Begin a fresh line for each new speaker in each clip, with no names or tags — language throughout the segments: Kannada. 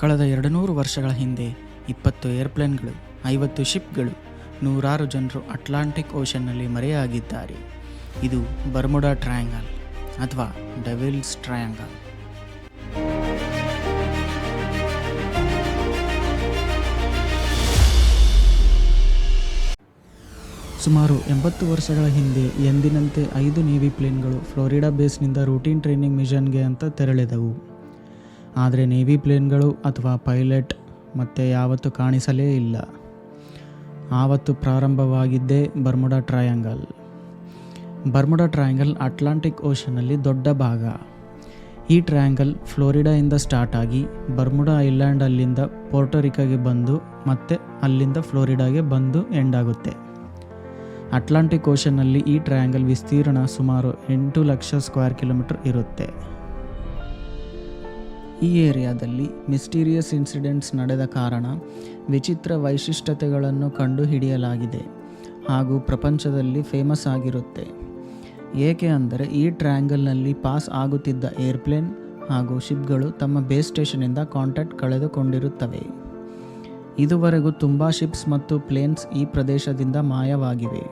ಕಳೆದ ಎರಡು ನೂರು ವರ್ಷಗಳ ಹಿಂದೆ ಇಪ್ಪತ್ತು ಏರ್ಪ್ಲೇನ್ಗಳು, ಐವತ್ತು ಶಿಪ್ಗಳು, ನೂರಾರು ಜನರು ಅಟ್ಲಾಂಟಿಕ್ ಓಷನ್ನಲ್ಲಿ ಮರೆಯಾಗಿದ್ದಾರೆ. ಇದು ಬರ್ಮುಡಾ ಟ್ರಯಾಂಗಲ್ ಅಥವಾ ಡೆವಿಲ್ಸ್ ಟ್ರಯಾಂಗಲ್. ಸುಮಾರು ಎಂಬತ್ತು ವರ್ಷಗಳ ಹಿಂದೆ ಎಂದಿನಂತೆ ಐದು ನೇವಿ ಪ್ಲೇನ್ಗಳು ಫ್ಲೋರಿಡಾ ಬೇಸ್ನಿಂದ ರೂಟೀನ್ ಟ್ರೈನಿಂಗ್ ಮಿಷನ್ಗೆ ಅಂತ ತೆರಳಿದವು. ಆದರೆ ನೇವಿ ಪ್ಲೇನ್ಗಳು ಅಥವಾ ಪೈಲಟ್ ಮತ್ತೆ ಯಾವತ್ತು ಕಾಣಿಸಲೇ ಇಲ್ಲ. ಆವತ್ತು ಪ್ರಾರಂಭವಾಗಿದ್ದೇ Bermuda triangle Bermuda triangle Atlantic ಓಷನಲ್ಲಿ ದೊಡ್ಡ ಭಾಗ. ಈ ಟ್ರಯಾಂಗಲ್ ಫ್ಲೋರಿಡಾಯಿಂದ ಸ್ಟಾರ್ಟ್ ಆಗಿ ಬರ್ಮುಡಾ ಐಲ್ಯಾಂಡ್ ಅಲ್ಲಿಂದ ಪೋರ್ಟೋರಿಕಾಗೆ ಬಂದು ಮತ್ತೆ ಅಲ್ಲಿಂದ ಫ್ಲೋರಿಡಾಗೆ ಬಂದು ಎಂಡ್ ಆಗುತ್ತೆ. ಅಟ್ಲಾಂಟಿಕ್ ಓಷನ್ನಲ್ಲಿ ಈ ಟ್ರಯಾಂಗಲ್ ವಿಸ್ತೀರ್ಣ ಸುಮಾರು ಎಂಟು ಲಕ್ಷ ಸ್ಕ್ವೇರ್ ಕಿಲೋಮೀಟರ್ ಇರುತ್ತೆ. ಈ ಏರಿಯಾದಲ್ಲಿ ಮಿಸ್ಟೀರಿಯಸ್ ಇನ್ಸಿಡೆಂಟ್ಸ್ ನಡೆದ ಕಾರಣ ವಿಚಿತ್ರ ವೈಶಿಷ್ಟ್ಯತೆಗಳನ್ನು ಕಂಡುಹಿಡಿಯಲಾಗಿದೆ ಹಾಗೂ ಪ್ರಪಂಚದಲ್ಲಿ ಫೇಮಸ್ ಆಗಿರುತ್ತೆ. ಏಕೆ ಅಂದರೆ ಈ ಟ್ರಯಾಂಗಲ್ನಲ್ಲಿ ಪಾಸ್ ಆಗುತ್ತಿದ್ದ ಏರ್ಪ್ಲೇನ್ ಹಾಗೂ ಶಿಪ್ಗಳು ತಮ್ಮ ಬೇಸ್ ಸ್ಟೇಷನಿಂದ ಕಾಂಟ್ಯಾಕ್ಟ್ ಕಳೆದುಕೊಂಡಿರುತ್ತವೆ. ಇದುವರೆಗೂ ತುಂಬ ಶಿಪ್ಸ್ ಮತ್ತು ಪ್ಲೇನ್ಸ್ ಈ ಪ್ರದೇಶದಿಂದ ಮಾಯವಾಗಿವೆ.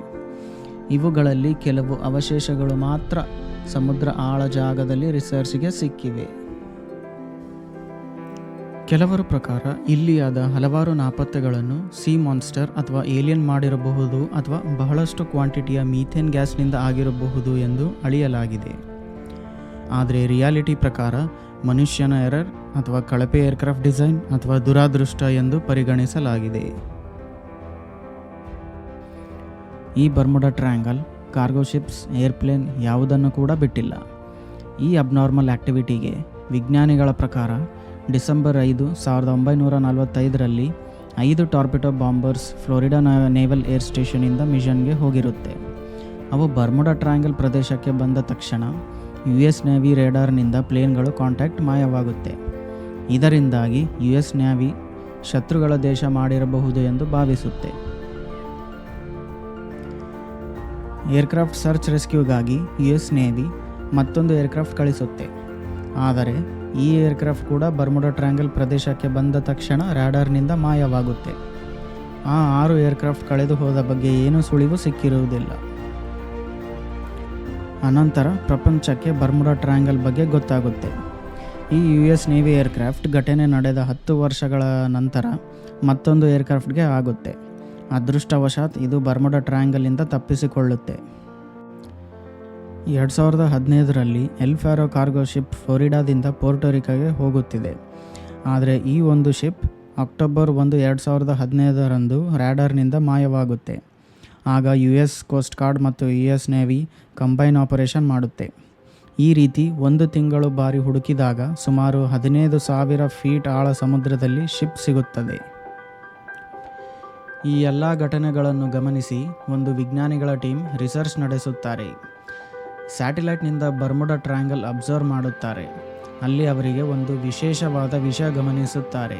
ಇವುಗಳಲ್ಲಿ ಕೆಲವು ಅವಶೇಷಗಳು ಮಾತ್ರ ಸಮುದ್ರ ಆಳ ಜಾಗದಲ್ಲಿ ರಿಸರ್ಚ್ಗೆ ಸಿಕ್ಕಿವೆ. ಕೆಲವರ ಪ್ರಕಾರ, ಇಲ್ಲಿಯಾದ ಹಲವಾರು ನಾಪತ್ತೆಗಳನ್ನು ಸಿ ಮಾನ್ಸ್ಟರ್ ಅಥವಾ ಏಲಿಯನ್ ಮಾಡಿರಬಹುದು ಅಥವಾ ಬಹಳಷ್ಟು ಕ್ವಾಂಟಿಟಿಯ ಮೀಥೇನ್ ಗ್ಯಾಸ್ನಿಂದ ಆಗಿರಬಹುದು ಎಂದು ಅಳಿಯಲಾಗಿದೆ. ಆದರೆ ರಿಯಾಲಿಟಿ ಪ್ರಕಾರ, ಮನುಷ್ಯನ ಎರರ್ ಅಥವಾ ಕಳಪೆ ಏರ್ಕ್ರಾಫ್ಟ್ ಡಿಸೈನ್ ಅಥವಾ ದುರಾದೃಷ್ಟ ಎಂದು ಪರಿಗಣಿಸಲಾಗಿದೆ. ಈ Bermuda triangle cargo ships airplane ಯಾವುದನ್ನು ಕೂಡ ಬಿಟ್ಟಿಲ್ಲ. ಈ ಅಬ್ನಾರ್ಮಲ್ ಆ್ಯಕ್ಟಿವಿಟಿಗೆ ವಿಜ್ಞಾನಿಗಳ ಪ್ರಕಾರ ಡಿಸೆಂಬರ್ ಐದು ಸಾವಿರದ ಒಂಬೈನೂರ ನಲವತ್ತೈದರಲ್ಲಿ ಐದು torpedo bombers Florida naval air ಸ್ಟೇಷನಿಂದ ಮಿಷನ್ಗೆ ಹೋಗಿರುತ್ತೆ. ಅವು ಬರ್ಮುಡಾ ಟ್ರಯಾಂಗಲ್ ಪ್ರದೇಶಕ್ಕೆ ಬಂದ ತಕ್ಷಣ ಯು ಎಸ್ ನೇವಿ ರೇಡಾರ್ನಿಂದ ಪ್ಲೇನ್ಗಳು ಕಾಂಟ್ಯಾಕ್ಟ್ ಮಾಯವಾಗುತ್ತೆ. ಇದರಿಂದಾಗಿ ಯು ಎಸ್ ನ್ಯಾವಿ ಶತ್ರುಗಳ ದೇಶ ಮಾಡಿರಬಹುದು ಎಂದು ಭಾವಿಸುತ್ತೆ. ಏರ್ಕ್ರಾಫ್ಟ್ ಸರ್ಚ್ ರೆಸ್ಕ್ಯೂಗಾಗಿ ಯು ಎಸ್ ನೇವಿ ಮತ್ತೊಂದು ಏರ್ಕ್ರಾಫ್ಟ್ ಕಳಿಸುತ್ತೆ. ಆದರೆ, ಈ ಏರ್ಕ್ರಾಫ್ಟ್ ಕೂಡ ಬರ್ಮುಡಾ ಟ್ರ್ಯಾಂಗಲ್ ಪ್ರದೇಶಕ್ಕೆ ಬಂದ ತಕ್ಷಣ ರ್ಯಾಡರ್ನಿಂದ ಮಾಯವಾಗುತ್ತೆ. ಆ ಆರು ಏರ್ಕ್ರಾಫ್ಟ್ ಕಳೆದು ಹೋದ ಬಗ್ಗೆ ಏನೂ ಸುಳಿವು ಸಿಕ್ಕಿರುವುದಿಲ್ಲ. ಅನಂತರ ಪ್ರಪಂಚಕ್ಕೆ ಬರ್ಮುಡಾ ಟ್ರ್ಯಾಂಗಲ್ ಬಗ್ಗೆ ಗೊತ್ತಾಗುತ್ತೆ. ಈ ಯು ಎಸ್ ನೇವಿ ಏರ್ಕ್ರಾಫ್ಟ್ ಘಟನೆ ನಡೆದ ಹತ್ತು ವರ್ಷಗಳ ನಂತರ ಮತ್ತೊಂದು ಏರ್ಕ್ರಾಫ್ಟ್ಗೆ ಆಗುತ್ತೆ. ಅದೃಷ್ಟವಶಾತ್ ಇದು ಬರ್ಮುಡ ಟ್ರ್ಯಾಂಗಲಿಂದ ತಪ್ಪಿಸಿಕೊಳ್ಳುತ್ತೆ. ಎರಡು ಸಾವಿರದ ಹದಿನೈದರಲ್ಲಿ ಎಲ್ ಫ್ಯಾರೋ ಕಾರ್ಗೋ ಶಿಪ್ ಫ್ಲೋರಿಡಾದಿಂದ ಪೋರ್ಟೋರಿಕಾಗೆ ಹೋಗುತ್ತಿದೆ. ಆದರೆ ಈ ಒಂದು ಶಿಪ್ ಅಕ್ಟೋಬರ್ ಒಂದು ಎರಡು ಸಾವಿರದ ಹದಿನೈದರಂದು ರ್ಯಾಡರ್ನಿಂದ ಮಾಯವಾಗುತ್ತೆ. ಆಗ ಯು ಎಸ್ ಕೋಸ್ಟ್ ಗಾರ್ಡ್ ಮತ್ತು U S navy combine operation ಮಾಡುತ್ತೆ. ಈ ರೀತಿ ಒಂದು ತಿಂಗಳು ಬಾರಿ ಹುಡುಕಿದಾಗ ಸುಮಾರು ಹದಿನೈದು ಸಾವಿರ ಫೀಟ್ ಆಳ ಸಮುದ್ರದಲ್ಲಿ ಶಿಪ್ ಸಿಗುತ್ತದೆ. ಈ ಎಲ್ಲ ಘಟನೆಗಳನ್ನು ಗಮನಿಸಿ ಒಂದು ವಿಜ್ಞಾನಿಗಳ ಟೀಮ್ ರಿಸರ್ಚ್ ನಡೆಸುತ್ತಾರೆ. ಸ್ಯಾಟಿಲೈಟ್ನಿಂದ ಬರ್ಮುಡಾ ಟ್ರಯಾಂಗಲ್ ಅಬ್ಸರ್ವ್ ಮಾಡುತ್ತಾರೆ. ಅಲ್ಲಿ ಅವರಿಗೆ ಒಂದು ವಿಶೇಷವಾದ ವಿಷಯ ಗಮನಿಸುತ್ತಾರೆ.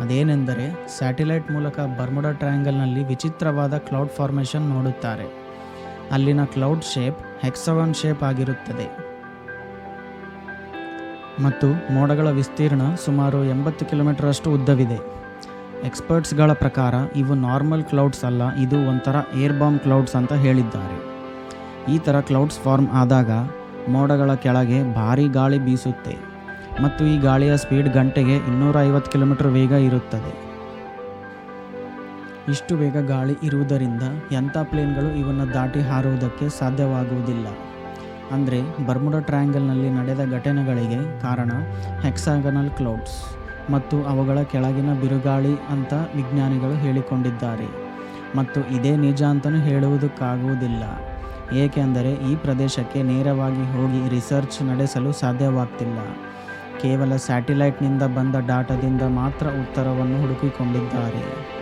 ಅದೇನೆಂದರೆ ಸ್ಯಾಟಿಲೈಟ್ ಮೂಲಕ ಬರ್ಮುಡಾ ಟ್ರಯಾಂಗಲ್ನಲ್ಲಿ ವಿಚಿತ್ರವಾದ ಕ್ಲೌಡ್ ಫಾರ್ಮೇಷನ್ ನೋಡುತ್ತಾರೆ. ಅಲ್ಲಿನ ಕ್ಲೌಡ್ ಶೇಪ್ ಹೆಕ್ಸವನ್ ಶೇಪ್ ಆಗಿರುತ್ತದೆ. ಮತ್ತು ಮೋಡಗಳ ವಿಸ್ತೀರ್ಣ ಸುಮಾರು ಎಂಬತ್ತು ಕಿಲೋಮೀಟರ್ ಅಷ್ಟು ಉದ್ದವಿದೆ. ಎಕ್ಸ್ಪರ್ಟ್ಸ್ಗಳ ಪ್ರಕಾರ, ಇವು ನಾರ್ಮಲ್ ಕ್ಲೌಡ್ಸ್ ಅಲ್ಲ, ಇದು ಒಂಥರ ಏರ್ ಬಾಂಬ್ ಕ್ಲೌಡ್ಸ್ ಅಂತ ಹೇಳಿದ್ದಾರೆ. ಈ ಥರ ಕ್ಲೌಡ್ಸ್ ಫಾರ್ಮ್ ಆದಾಗ, ಮೋಡಗಳ ಕೆಳಗೆ ಭಾರಿ ಗಾಳಿ ಬೀಸುತ್ತೆ ಮತ್ತು ಈ ಗಾಳಿಯ ಸ್ಪೀಡ್ ಗಂಟೆಗೆ ಇನ್ನೂರ ಐವತ್ತು ಕಿಲೋಮೀಟರ್ ವೇಗ ಇರುತ್ತದೆ. ಇಷ್ಟು ವೇಗ ಗಾಳಿ ಇರುವುದರಿಂದ ಎಂಥ ಪ್ಲೇನ್ಗಳು ಇವನ್ನು ದಾಟಿ ಹಾರುವುದಕ್ಕೆ ಸಾಧ್ಯವಾಗುವುದಿಲ್ಲ. ಅಂದರೆ ಬರ್ಮುಡಾ ಟ್ರಯಾಂಗಲ್ನಲ್ಲಿ ನಡೆದ ಘಟನೆಗಳಿಗೆ ಕಾರಣ ಹೆಕ್ಸಾಗನಲ್ ಕ್ಲೌಡ್ಸ್ ಮತ್ತು ಅವುಗಳ ಕೆಳಗಿನ ಬಿರುಗಾಳಿ ಅಂತ ವಿಜ್ಞಾನಿಗಳು ಹೇಳಿಕೊಂಡಿದ್ದಾರೆ. ಮತ್ತು ಇದೇ ನಿಜ ಅಂತಲೂ ಹೇಳುವುದಕ್ಕಾಗುವುದಿಲ್ಲ. ಏಕೆಂದರೆ ಈ ಪ್ರದೇಶಕ್ಕೆ ನೇರವಾಗಿ ಹೋಗಿ ರಿಸರ್ಚ್ ನಡೆಸಲು ಸಾಧ್ಯವಾಗ್ತಿಲ್ಲ. ಕೇವಲ ಸ್ಯಾಟಿಲೈಟ್ನಿಂದ ಬಂದ ಡಾಟಾದಿಂದ ಮಾತ್ರ ಉತ್ತರವನ್ನು ಹುಡುಕಿಕೊಂಡಿದ್ದಾರೆ.